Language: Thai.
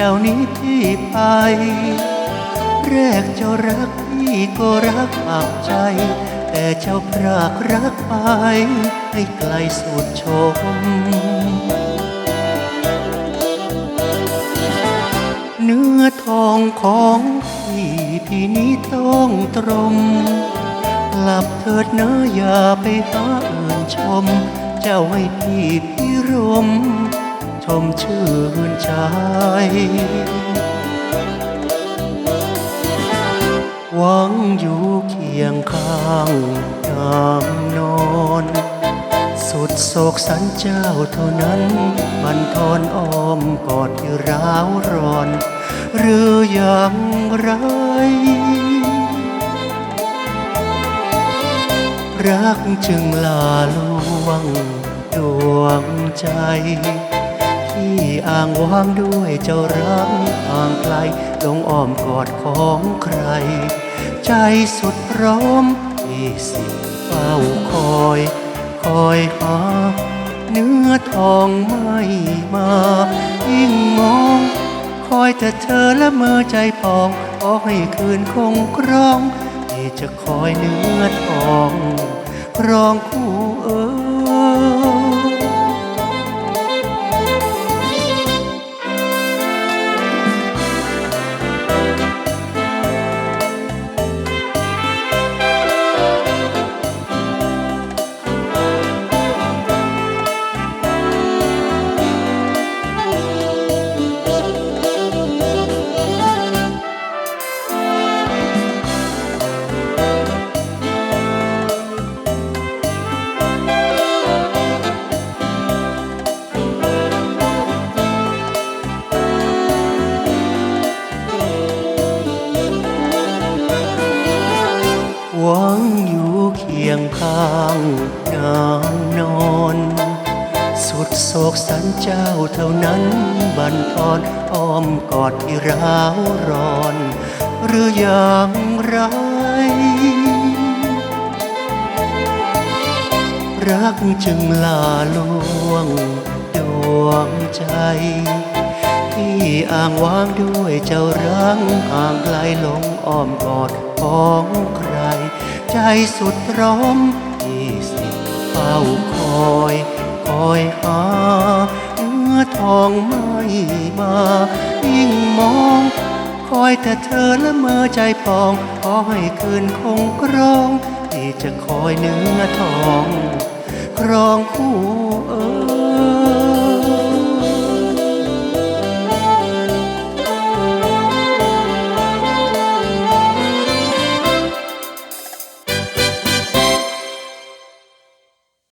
ชาวนี้ที่ไป แรกเจ้ารักพี่ก็รักปากใจ แต่เจ้าพรากรักไป ให้ไกลสุดชม เนื้อทองของพี่พี่นี้ต้องตรมกลับเถิดนะอย่าไปหาอื่นชม เจ้าให้พี่พี่รม ชมชื่นใจหวังอยู่เคียงข้างยามนอนสุดโศกสันเจ้าเท่านั้นบันทอนอ้อมกอดที่ร้าวร้อน หรืออย่างไร รักจึงลาลวงดวงใจ ที่อ้างว้างด้วยเจ้ารักห่างไกลลงอ้อมกอดของใคร ใจสุดพร้อมที่สิเฝ้าคอย คอยหา เนื้อทองไม่มา ยิ่งมอง คอยแต่เธอและเมอใจพองขอให้คืนคงครอง ที่จะคอยเนื้อทองครองคู่ ยู่เคียงข้างนางนอน สุดโศกสันเจ้าเท่านั้นบันทอนอ้อมกอดที่ร้าวร้อน หรืออย่างไรรักจึงลาลวงดวงใจ ที่อ้างว้างด้วยเจ้ารังห่างไกลลงอ้อมกอดของใคร ใจสุดร้อมที่สิเฝ้าคอย คอยหาเนื้อทองไม่มา ยิ่งมอง คอยแต่เธอละเมอใจปอง ขอให้คืนคงครอง ที่จะคอยเนื้อทอง ครองคู่เอ๋ย